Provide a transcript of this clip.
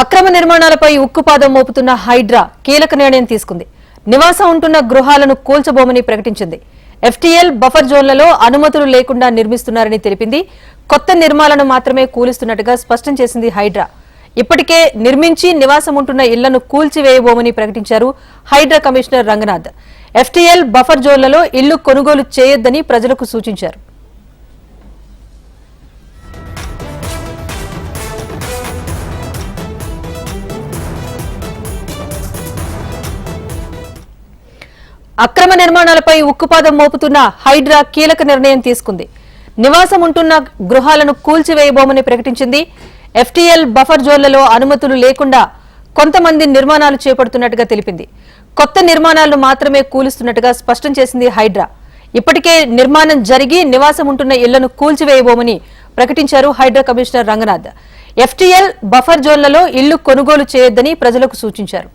అక్రమ నిర్మాణాలపై ఉక్కుపాదం మోపుతున్న హైడ్రా కీలక నిర్ణయం తీసుకుంది. నివాసం ఉంటున్న గృహాలను కూల్చబోమని ప్రకటించింది. ఎఫ్టీఎల్ బఫర్ జోన్లలో అనుమతులు లేకుండా నిర్మిస్తున్నారని తెలిపింది. కొత్త నిర్మాణాలను మాత్రమే కూలిస్తున్నట్టుగా స్పష్టం చేసింది హైడ్రా. ఇప్పటికే నిర్మించి నివాసం ఉంటున్న ఇళ్ళను కూల్చివేయబోమని ప్రకటించారు Hydraa commissioner Ranganath. FTL buffer జోన్లలో ఇళ్ళు కొనుగోలు చేయొద్దని ప్రజలకు సూచించారు. అక్రమ నిర్మాణాలపై ఉక్కుపాదం మోపుతున్న హైడ్రా కీలక నిర్ణయం తీసుకుంది. నివాసం ఉంటున్న గృహాలను కూల్చివేయబోమని ప్రకటించింది. ఎఫ్టీఎల్ బఫర్ జోన్లలో అనుమతులు లేకుండా కొంతమంది నిర్మాణాలు చేపడుతున్నట్టుగా తెలిపింది. కొత్త నిర్మాణాలను మాత్రమే కూలుస్తున్నట్టుగా స్పష్టం చేసింది హైడ్రా. ఇప్పటికే నిర్మాణం జరిగి నివాసం ఉంటున్న ఇళ్ళను కూల్చివేయబోమని ప్రకటించారు Hydraa commissioner Ranganath. FTL buffer జోన్లలో ఇళ్ళు కొనుగోలు చేయొద్దని ప్రజలకు సూచించారు.